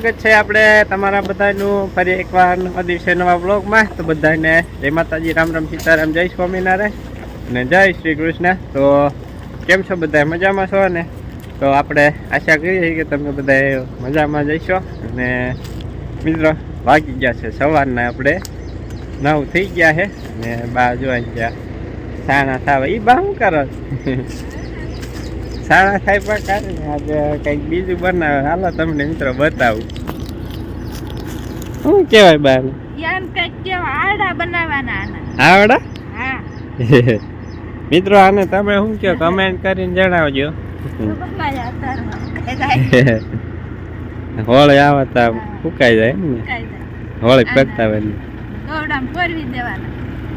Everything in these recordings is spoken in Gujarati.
સ્વાગત છે આપણે તમારા બધાનું ફરી એકવાર નવા દિવસે નવા બ્લોગમાં તો બધાને જય માતાજી, રામ રામ સીતારામ, જય સ્વામિનારાયણ અને જય શ્રી કૃષ્ણ. તો કેમ છો બધા મજામાં છો? ને તો આપણે આશા કરીએ કે તમે બધા મજામાં જઈશો અને મિત્રો, વાગી ગયા છે સવારના આપણે. નવ થઈ ગયા છે. અને બા જોઈ ગયા. સાણા થાવ. એ બા શું કરો? સાડા થાય પણ આજે કંઈક બીજું બનાવે. હાલો તમને મિત્રો બતાવું. શું કહેવાય બા? યાન કંઈક કેવા આડા બનાવવાના આવડા હા. મિત્રો આને તમે શું કહો? કમેન્ટ કરીને જણાવજો. હોળે આવે તો ફૂકાઈ જાય એમ ને? હોળી પ્રગટાવે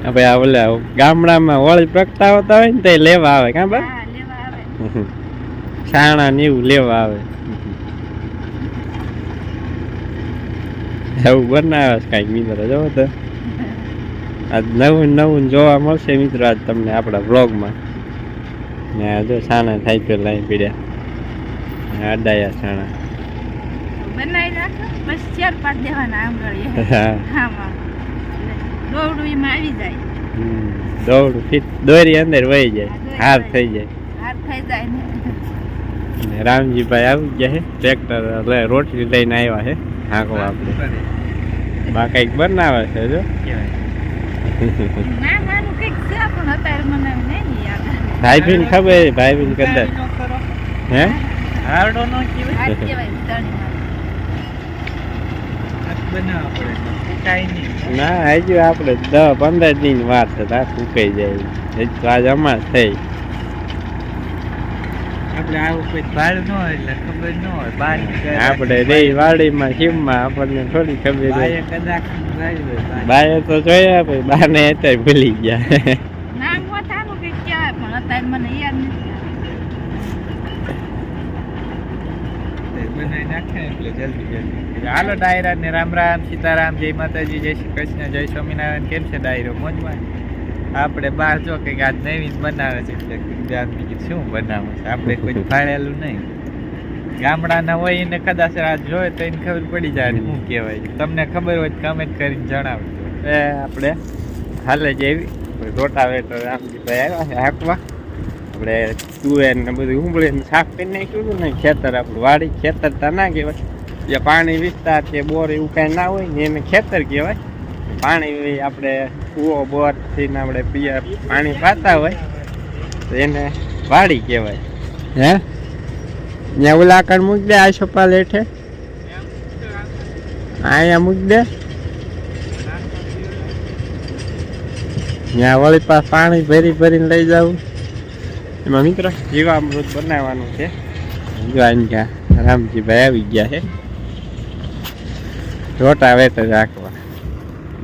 હવે આ ઓલા ગામડામાં હોળી પ્રગટાવતા હોય ને તો એ લેવા આવે કાં બા? લેવા આવે. છાણા ને એવું લેવા આવે. એવું બનાવે છે કાંઈક મિત્રો જોવો તો. આજ નવું નવું જોવા મળશે મિત્રો આજ તમને આપણા બ્લોગમાં ને જો છાણા થાય તો લાઈ પીડ્યા. અડાયા છાણા. બનાવી રાખો બસ ચાર પાંચ દેવાના આંગળીએ હા. આમાં આવી જાય. ફીટ દોરી અંદર વહી જાય. હાર થઈ જાય. હાર થઈ જાય ને ને રામજીભાઈ આવી ગયા છે. ટ્રેક્ટર એટલે રોટલી લઈને આવ્યા છે. હાંકવા આપણે. બા કંઈક બનાવે છે જો. ભાઈ બિન ખબર ભાઈ બીન કદાચ. હે? નો હજુ આપણે દસ પંદર દિન વાર છે તા સુકાઈ જાય. હજુ તો આજ અમાસ થઈ. આપણે આવું કોઈ ભાડ ન હોય એટલે ખબર ન હોય. બાર આપણે રે વાડીમાં સીમમાં આપણને થોડી ખબર બાએ હોય કદાચ. બાએ તો જોયા ભાઈ બાને અત્યારે ભૂલી ગયા. નામ મોટાનું કંઈક કહેવાય પણ અત્યારે મને યાદ નથી. બનાવી નાખે એટલે જલ્દી જલ્દી હાલો ડાયરા ને રામ રામ સીતારામ જય માતાજી જય શ્રી કૃષ્ણ જય સ્વામિનારાયણ. કેમ છે ડાયરો? મોજમાં? આપણે બહાર જો કંઈક આજ નવીન બનાવે છે કે બીજા શું બનાવે છે? આપણે કોઈ ફાળેલું નહીં. ગામડાના હોય એને કદાચ આ જોઈએ તો એને ખબર પડી જાય શું કહેવાય તમને ખબર હોય તો કમેન્ટ કરીને જણાવજો. એ આપણે હાલે જેવી રોટાવેટર રામજીભાઈ આવ્યા છે હાંકવા. આપણે તુવેર ને બધું ઉંબળીને સાફ કરી નાખ્યું હતું ને ખેતર આપણું વાડી ખેતર તો ના કહેવાય. જે પાણી વિસ્તાર છે, બોર એવું કાંઈ ના હોય ને એને ખેતર કહેવાય. પાણી આપણે કૂવો બોરથી થી આપણે પીએ પાણી પાતા હોય તો એને વાડી કહેવાય. હે? ત્યાં આગળ મૂકી દે આ સોપા લેઠે અહીંયા મૂકી દે. ત્યાં વળી પાસ પાણી ભરી ભરીને લઈ જવું એમાં મિત્ર જીવામૃત બનાવવાનું છે. જોઈને ત્યાં રામજીભાઈ આવી ગયા છે. રોટા વેટ રાખવા.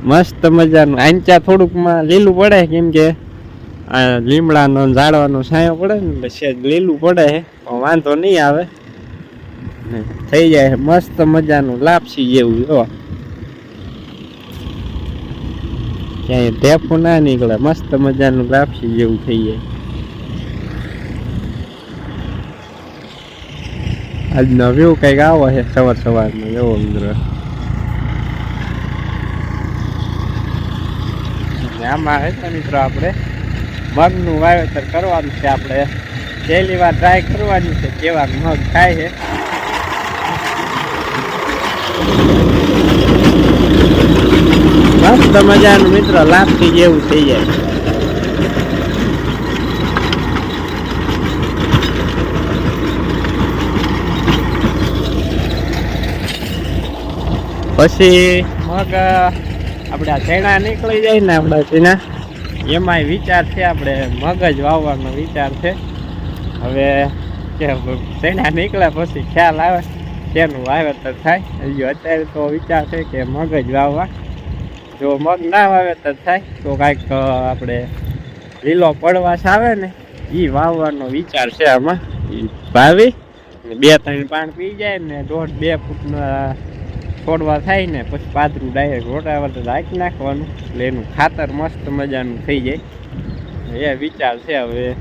મસ્ત મજાનું. આંચા થોડુંકમાં લીલું પડે કેમ કે આ લીમડાનો ઝાડવાનો છાંયો પડે ને પછી લીલું પડે. પણ વાંધો નહીં આવે. થઈ જાય. મસ્ત મજાનું લાપસી જેવું જો ક્યાંય ટેફું ના નીકળે. મસ્ત મજાનું લાપસી જેવું થઈ જાય. આજનો વ્યૂ કંઈક આવો છે સવાર સવારનો, એવો મિત્રો અને આમાં હે ને મિત્રો આપણે મગનું વાવેતર કરવાનું છે આપણે. પહેલી વાર ટ્રાય કરવાની છે કેવા મગ થાય છે મસ્ત મજાનું મિત્ર લાપસી જેવું થઈ જાય. પછી મગ આપણે આ ચણા નીકળી જાય ને આપણા ચણા એમાંય વિચાર છે આપણે મગજ વાવવાનો વિચાર છે. હવે કે ચણા નીકળ્યા પછી ખ્યાલ આવે, તેનું વાવેતર થાય. હજુ અત્યારે તો વિચાર છે કે મગજ વાવવા. જો મગ ના વાવેતર થાય, તો કાંઈક આપણે લીલો પડવાશ આવે ને એ વાવવાનો વિચાર છે આમાં. ને બે ત્રણ પાણ પી જાય ને, દોઢ બે ફૂટના છોડવા થાય ને પછી પાતરું ડાયરેક્ટ રોટાવર રાખી નાખવાનું. એટલે એનું ખાતર મસ્ત મજાનું થઈ જાય. એ વિચાર છે હવે.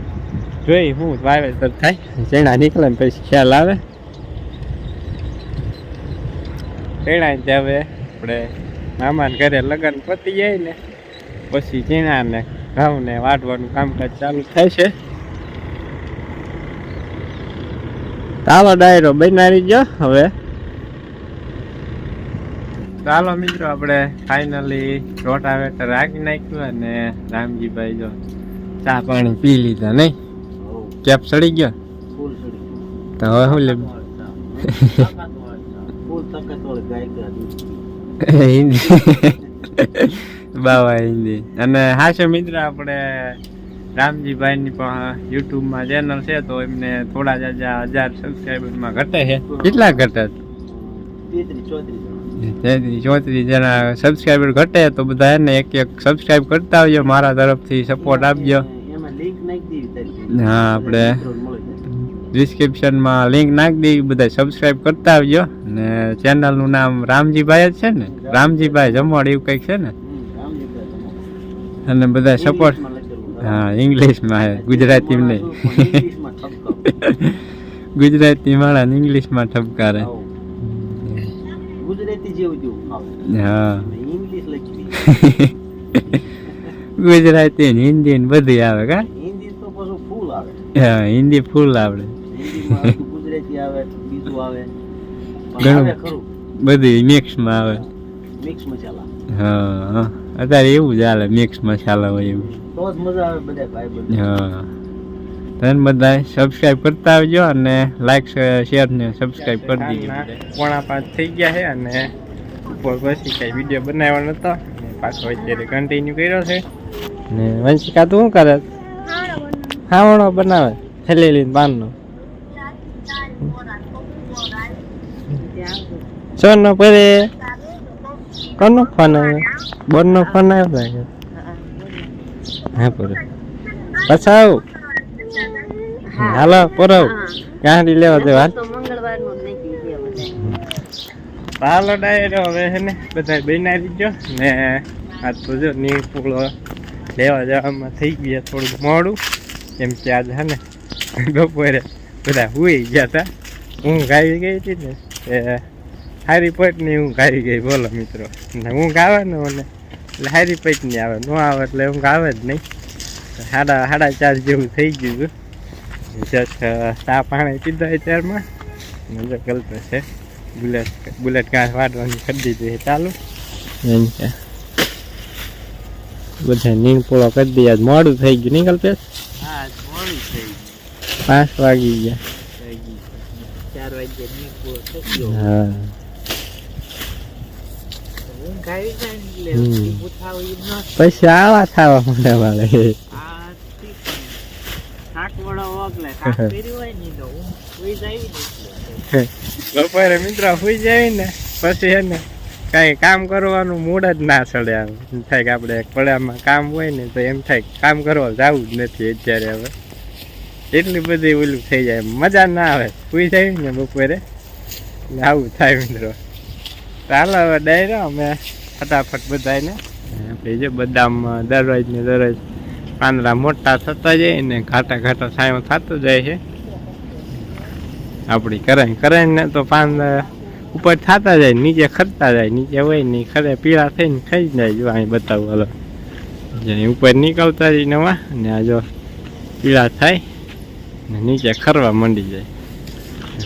જોઈ હું વાવેતર થાય. ચણા નીકળે ને પછી ખ્યાલ આવે. જ હવે આપણે મામાને ઘરે લગ્ન પતી જાય ને પછી ચીણા ને ઘઉં ને વાટવાનું કામકાજ ચાલુ થાય છે. તાવા ડાયરો બનાવી ગયો હવે. ચાલો મિત્રો આપણે ફાઇનલી રોટાવેટર રાખી નાખ્યું અને રામજીભાઈ જો ચા પાણી પી લીધા નહીં? કેપ સડી ગયો? તો હવે શું લે બાવા હિન્દી. અને હાશે મિત્ર આપણે રામજીભાઈની પણ યુટ્યુબમાં ચેનલ છે તો એમને થોડા જ હજાર સબસ્ક્રાઈબરમાં ઘટે છે. કેટલા ઘટે? તેત્રીસ ચોત્રીસ જણા સબસ્ક્રાઈબર ઘટે તો બધા એને એક એક સબસ્ક્રાઈબ કરતા આવજો મારા તરફથી સપોર્ટ આપજો. હા આપણે ડિસ્ક્રિપ્શનમાં લિંક નાખી દઈ બધા સબસ્ક્રાઈબ કરતા આવજો. ને ચેનલનું નામ રામજીભાઈ જ છે ને? રામજીભાઈ જમવાડ એવું કંઈક છે ને? અને બધા સપોર્ટ હા ઇંગ્લિશમાં ગુજરાતી નહીં. ગુજરાતી માળા ઇંગ્લિશમાં ઠપકારે. ગુજરાતી જેવું જેવું હા. ઇંગ્લિશ લખી ગુજરાતી ને હિન્દી ને બધી આવે કા? હિન્દી તો પાછું ફૂલ આવે. હા હિન્દી ફૂલ આવડે. ગુજરાતી આવે બીજું આવે. ઘણું. બધી મિક્સમાં આવે. મિક્સ મસાલા. હા હા. અત્યારે એવું જ હાલે મિક્સ મસાલા હોય એવું. તો જ મજા આવે બધા ભાઈ બધા હા. તમે બધા સબસ્ક્રાઇબ કરતા આવજો અને લાઈક શેર ને સબસ્ક્રાઇબ કરી દીજો. પોણા પાંચ થઈ ગયા છે અને ઉપર પછી કઈ વીડિયો બનાવવાનો હતો પાછો અત્યારે કન્ટિન્યુ કર્યો છે. ને વંશિકા તું શું કરે? હાવણો બનાવે? થેલી લઈને પાનનો. સોનો પરે? કોનો ફોન આવ્યો? બોનનો ફોન આવ્યો લાગે હા પરે પછાવ હાલો પરવ ક્યાંથી લેવા દે વાત હાલો ડાયરો હવે છે ને બધા બનાવી દીધો ને આ તો જો નીર પૂળો લેવા જવામાં થઈ ગયા થોડુંક મોડું. કેમ કે આજ છે ને બપોરે બધા હુઈ ગયા હતા હું ગાઈ ગઈ હતી ને એ હારી પટની હું ગાઈ ગઈ. બોલો મિત્રો ને હું આવે ને મને? એટલે હારી પટની આવે. ન આવે એટલે હું ગાવે જ નહીં. સાડા સાડા ચાર જેવું થઈ ગયું હતું જસ્ટ ચા પાણી પીધા અત્યારમાં. મજા ગલતો છે બુલેટ બુલેટ ઘાસ વાટવાની કરી દીધી છે ચાલુ. એમ છે. બધા નીણ પૂળો કરી દઈએ. આજ મોડું થઈ ગયું નહીં કલ્પેશ મોડું થઈ પાંચ વાગી ગયા. હા. પછી આવા થવા માંડે વાળે આ ઠીક છે. થાક વળો ઓગલે થાક કર્યું હોય ને તો ઊંઘ સુઈ જાય ને એટલે. બપોરે મિત્રો સુઈ જાય ને પછી એને ને કાંઈ કામ કરવાનું મૂડ જ ના ચડે આમ. એમ થાય કે આપણે પડામાં કામ હોય ને તો એમ થાય કામ કરવા જવું જ નથી અત્યારે હવે. એટલી બધી ઓલું થઈ જાય. મજા ના આવે. સુઈ જાય ને બપોરે. આવું થાય મિત્રો. ચાલો હવે ડાયરો અમે ફટાફટ બધાને આપણે જો બદામ દરરોજ ને દરરોજ પાંદડા મોટા થતા જાય ને ઘાટા ઘાટા છાંયો થતો જાય છે. આપણી કરાય કરાય ને તો પાંદડા ઉપર થતા જાય નીચે ખરતા જાય નીચે હોય ને ખરે પીળા થઈને ખાઈ જાય જો અહીં બતાવું હાલો. જ્યાં ઉપર નીકળતા જઈ નવા અને આ જો પીળા થાય ને નીચે ખરવા મંડી જાય.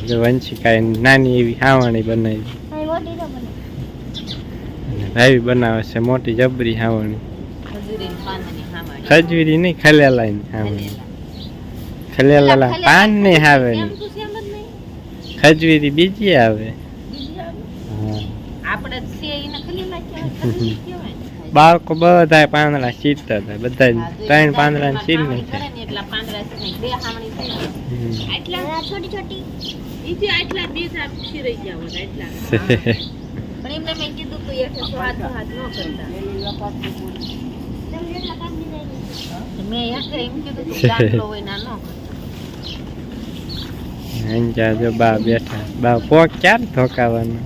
જો વંશિકાએ નાની એવી હાવાણી બનાવી. ભાઈ બનાવે છે મોટી જબરી હાવણી. ખજૂરી નહીં ખલેલાની હાવણી ખલેલા પાન નહીં આવે ખજૂરી બીજી આવે. હા. આપણે છે એને ખાલી લાગ્યા કહેવાય. બાળકો બધા પાંદડા સીધતા હતા બધા ત્રણ પાંદડા સીધ નહીં ને પણ એમને મેં કીધું તું એક હાથ હાથ ન કરતા. અંજા જો બા બેઠા બા પોક ક્યારે ધોકાવાનો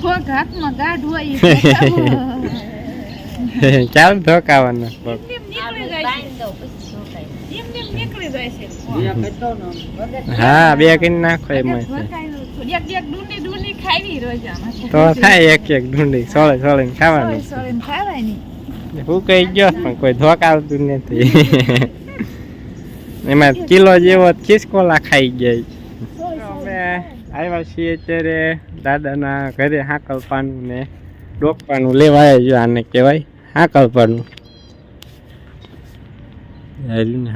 કોક હાથમાં ગાઢ હોય ક્યારે ધોકાવાનો પોક હા બે કરી નાખો એમ તો થાય એક એક ઢૂંઢી સોળે સોળે ખાવાની. હું કહી ગયો કોઈ ધોકાવતું નથી. એમાં કિલો જેવો ખિસકોલા ખાઈ ગયા અમે આવ્યા છીએ અત્યારે દાદાના ઘરે હાકલપાનું ને ડોકપાનું લેવા આવ્યા જો આને કહેવાય હાકલપાનું.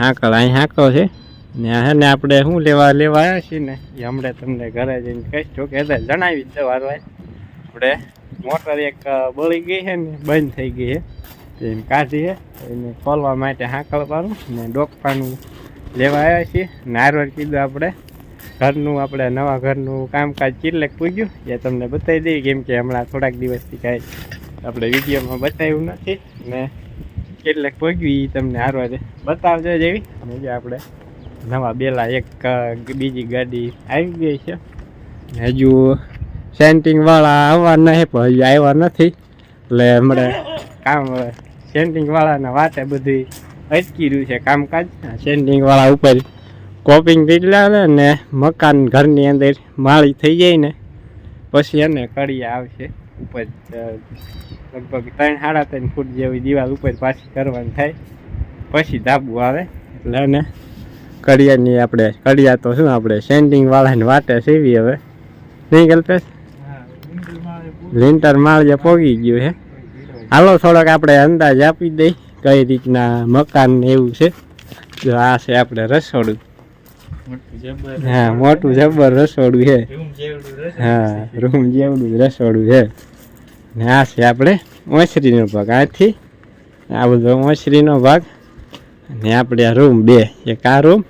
હાંકળ અહીં હાકલ છે. ને હે આપણે શું લેવા લેવા આવ્યા છીએ ને હમણાં તમને ઘરે જઈને કહીશ. જો કે જણાવી જ આપણે મોટર એક બળી ગઈ છે ને, બંધ થઈ ગઈ છે. એને કાઢીએ, એને ખોલવા માટે હાંકળવાનું ને ડોકપાનું લેવા આવ્યા છીએ. ને હારવાર કીધું આપણે, ઘરનું, આપણે નવા ઘરનું કામકાજ કેટલેક પૂગ્યું એ તમને બતાવી દઈએ, કેમ કે હમણાં થોડાક દિવસથી કાંઈ આપણે વિડીયોમાં બતાવ્યું નથી. ને કેટલેક પૂગ્યું એ તમને હારવાર બતાવજો જેવી અને જે આપણે નવા બેલા એક બીજી ગાડી આવી ગઈ છે. હજુ સેન્ટિંગવાળા આવવા છે, પણ હજુ આવ્યા નથી. એટલે હમણાં કામ સેન્ટિંગ વાળાના વાતે બધી અટકી રહ્યું છે કામકાજ. સેન્ટિંગ વાળા ઉપર કોપિંગ પીટલા ને ને મકાન ઘરની અંદર માળી થઈ જાય ને પછી એને કડિયા આવશે ઉપર લગભગ ત્રણ સાડા ત્રણ ફૂટ જેવી દિવાલ ઉપર પાછી કરવાની થાય. પછી ધાબુ આવે એટલે એને કડિયાની આપણે કડિયા તો શું આપણે સેન્ટિંગ વાળાને વાટે સીવી હવે. નહીં કલ્પેશ? લિન્ટર માળિયા પોગી ગયું છે. હાલો થોડોક આપણે અંદાજ આપી દઈ કઈ રીતના મકાન એવું છે. જો આ છે આપણે રસોડું. હા મોટું જબ્બર રસોડું છે. હા રૂમ જેવડું રસોડું છે. ને આ છે આપણે ઓસરીનો ભાગ. આથી આ બધો ઓસરીનો ભાગ. ને આપણે આ રૂમ બે. એક આ રૂમ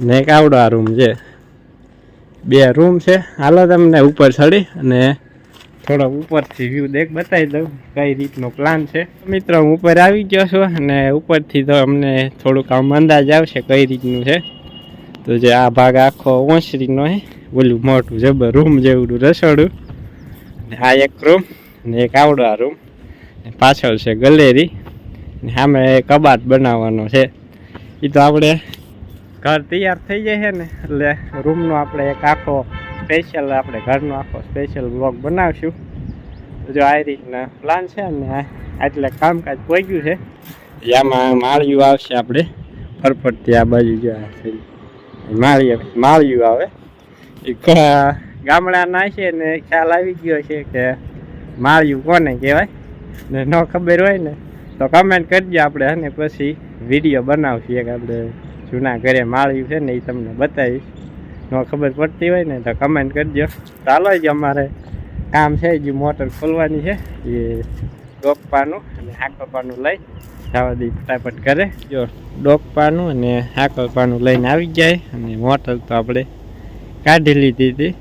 ને એક આવડો આ રૂમ છે. બે રૂમ છે. હાલો તમને ઉપર ચડી અને થોડોક ઉપરથી વ્યૂ દેખ, બતાવી દઉં કઈ રીતનો પ્લાન છે. મિત્રો, હું ઉપર આવી ગયો છું અને ઉપરથી તો અમને થોડુંક આમ અંદાજ આવશે કઈ રીતનું છે. તો જે આ ભાગ આખો ઓસરીનો છે ઓલું મોટું જબર રૂમ જેવડું રસોડું. ને આ એક રૂમ ને એક આવડો આ રૂમ પાછળ છે ગલેરી ને સામે કબાટ બનાવવાનો છે. એ તો આપણે ઘર તૈયાર થઈ જાય છે ને, એટલે રૂમનો આપણે એક આખો સ્પેશિયલ આપણે ઘરનો આખો સ્પેશિયલ બ્લોગ બનાવશું. જો આ રીતના પ્લાન છે ને આટલે કામકાજ પહોંચ્યું છે. આમાં માળિયું આવશે આપણે. ફરફરતી આ બાજુ જો માળિયું માળિયું આવે. એ ગામડાના છે ને ખ્યાલ આવી ગયો છે કે માળિયું કોને કહેવાય? ને ન ખબર હોય ને, તો કમેન્ટ કરજો આપણે અને પછી વીડિયો બનાવશું. એક આપણે જૂના ઘરે માળિયું છે ને એ તમને બતાવીશ. ન ખબર પડતી હોય ને તો કમેન્ટ કરજો. ચાલો જ અમારે કામ છે જે મોટર ખોલવાની છે. એ ડોકપાનું અને હાકલપાનું લઈ જવા દઈ ફટાફટ કરે જો ડોકપાનું અને હાકલપાનું લઈને આવી જાય અને મોટર તો આપણે કાઢી લીધી હતી.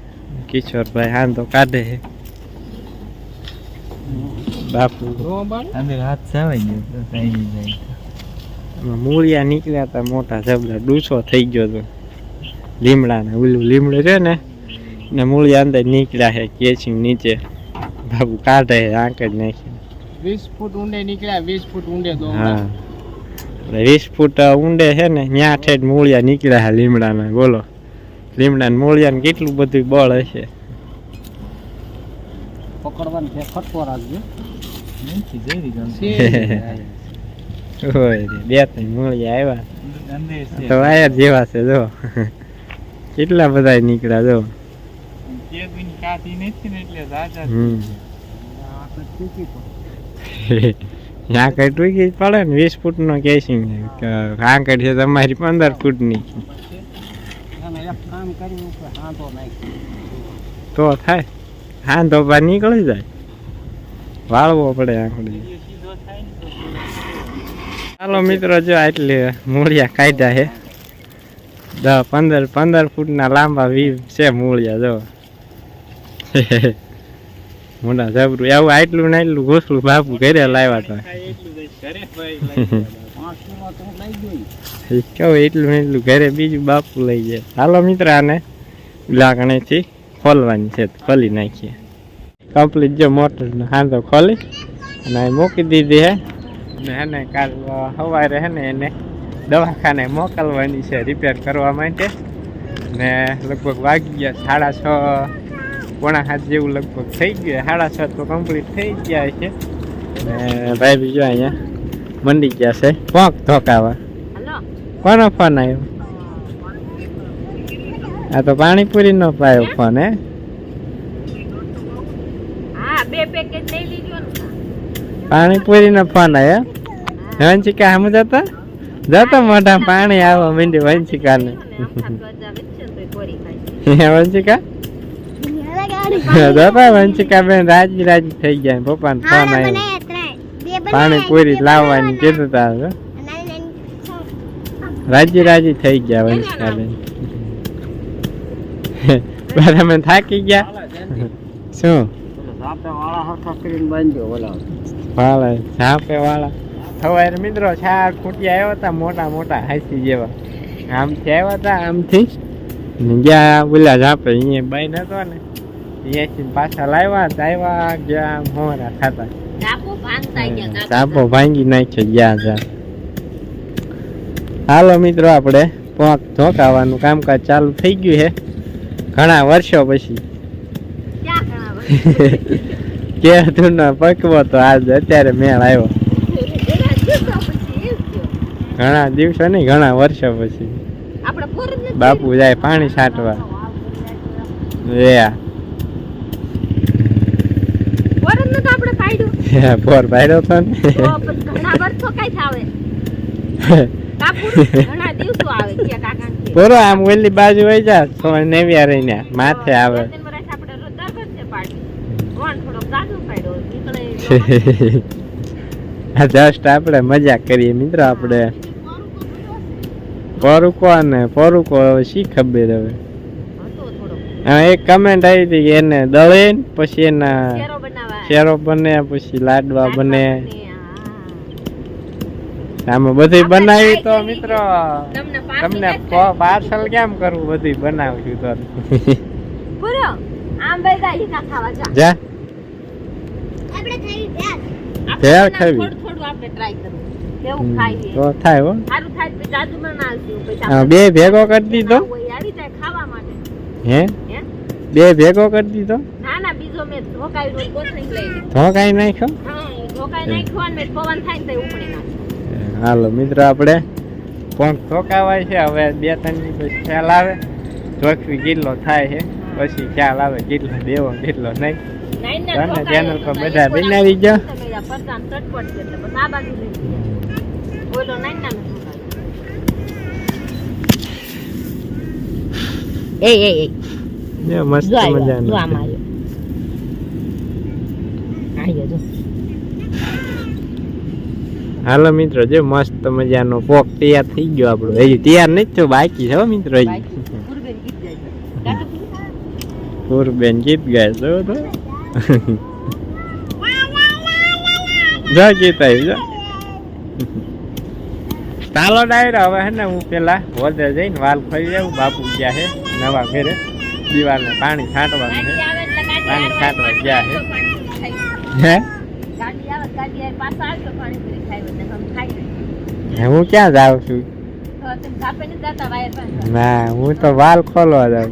કિશોરભાઈ તો કાઢે છે. બાપુ. હાથ ગયો મૂળિયા નીકળ્યા હતા મોટા જબલા ડૂસો થઈ ગયો હતો. લીમડાના ઓલું લીમડું છે ને ને મૂળિયા અંદર નીકળ્યા છે કેચિંગ નીચે બાબુ કાઢે છે આંક જ નાખી. વીસ ફૂટ ઊંડે નીકળ્યા વીસ ફૂટ ઊંડે તો હા. વીસ ફૂટ ઊંડે છે ને ત્યાં ઠેઠ મૂળિયા નીકળ્યા છે લીમડાના બોલો. લીમડાને મૂળિયાને કેટલું બધું બળ હશે? પકડવાનું છે ખટકો રાખજો. બે ત્રણ મૂળિયા આવ્યા. તો વાયર જેવા છે જો. કેટલા બધા નીકળ્યા જો. ને ત્યાં ટૂંકી પડે ને વીસ ફૂટનો કેસિંગ છે. આંકડ છે તમારી પંદર હાંધો નાખી. તો થાય. હા તો બહાર નીકળી જાય. વાળવો પડે આંકડી ને ચાલો મિત્રો જો એટલે મૂળિયા કાયદા છે. દસ પંદર પંદર ફૂટના લાંબા વી છે મૂળિયા, જો. મોટા જબરું એવું આટલું ને એટલું ઘોસલું બાપુ ઘરે લાવ્યા તો. કહું એટલું ને એટલું ઘરે બીજું બાપુ લઈ જાય. હાલો મિત્ર, આને લાગણેથી ખોલવાની છે ખોલી નાખીએ. કમ્પ્લીટ જો મોટર હાંધો ખોલી. અને મૂકી દીધી હે. ને એને કાલ સવારે હે ને એને દવાખાને મોકલવાની છે રિપેર કરવા માટે. ને લગભગ વાગી ગયા સાડા છ પોણા હાથ જેવું લગભગ થઈ ગયું. સાડા છ તો કમ્પ્લીટ થઈ ગયા છે. ને ભાઈ બીજો અહીંયા મંડી ગયા છે. પોંક ધોકાવા. કોનો ફોન આવ્યો? આ તો પાણીપુરી નો પાયો ફોન હે? હા બે પેકેટ લઈ લીધો ને. પાણીપુરી નો ફોન આવ્યો? વંશિકા હમ જતા જતો મોઢા પાણી આવવા મીંડી વંશિકા ને વંશિકા? જતા વંશિકા બેન રાજી રાજી થઈ ગયા પપ્પા ફોન આવ્યો. પાણીપુરી લાવવાની કીધું તા રાજી રાજી થઈ ગયા વંશિકા બેન બરાબર થાકી ગયા. શું? વાળા વાળા સવારે મિત્રો ચાર ખૂટિયા આવ્યા હતા મોટા મોટા હાસી જેવા. આમથી આવ્યા હતા આમથી. ગયા બોલ્યા જાપે અહીંયા બાઈ નતો ને અહીંયાથી પાછા લાવ્યા આવ્યા ગયા મોરા ખાતા. ઝાપો ભાંગી નાખ્યો ગયા જા. હાલો મિત્રો આપણે પોંક ધોકાવાનું કામકાજ ચાલુ થઈ ગયું છે. ઘણા વર્ષો પછી. કે તું પકવો તો આજ અત્યારે મેળ આવ્યો એના દિવસો પછી એ જ થયો. ઘણા દિવસો નહીં ઘણા વર્ષો પછી. બાપુ જાય પાણી છાંટવા. પોર ભાડ્યો તો ને. પૂરો આમ ઓલી બાજુ વહી જા તો નેવ્યા રહીને. માથે આવે. કોણ થોડો પાડ્યો નીકળે જસ્ટ આપણે મજા કરીએ મિત્રો આપણે. પરુકો અને પરુકો હવે શી ખબર હવે? હા, એક કમેન્ટ આવી હતી કે એને દળે ને પછી એના શેરો બને પછી લાડવા બને. હા. બધી બનાવી તો મિત્રો તમને પાર્સલ કેમ કરવું બધું બનાવશું તો? આમ જા. આપણે થઈ ભેળ ખાવી. તો થાય હો. બે ભેગો કરી દીધો. હે? બે ભેગો કરી દીધો? ના ના બીજો મેં ધોકાઈ નાખ્યો? હાલો મિત્ર આપણે પણ ધોકાવાય છે? હવે બે ત્રણ ખ્યાલ આવે. ચોખવી કેટલો થાય છે. પછી ખ્યાલ આવે કેટલો દેવો કેટલો નહીં. Channel પર બધા બનાવી. જા. પરદાન ચટપટ છે એટલે બસ આ બાજુ લઈ લીધો. ઓલો ના એ એ એ. જો મસ્ત જો જો આમાં આવ્યો. જો. હાલો મિત્રો જો મસ્ત મજાનો પોક તૈયાર થઈ ગયો આપણો. હજી તૈયાર નથી તો બાકી છે હો મિત્રો હજી? પૂરબેન ગીત ગાય તો. જો ગીતા જો. ચાલો ડાયરો હવે હે ને હું પેલા વધે જઈને વાલ ફરી જાઉં બાપુ ગયા છે નવા ઘરે. દિવાલને પાણી છાંટવાનું છે પાણી છાંટવા ગયા છે હે. હે, હું ક્યાં જાઉં છું. ના હું તો વાલ ખોલવા જાઉં.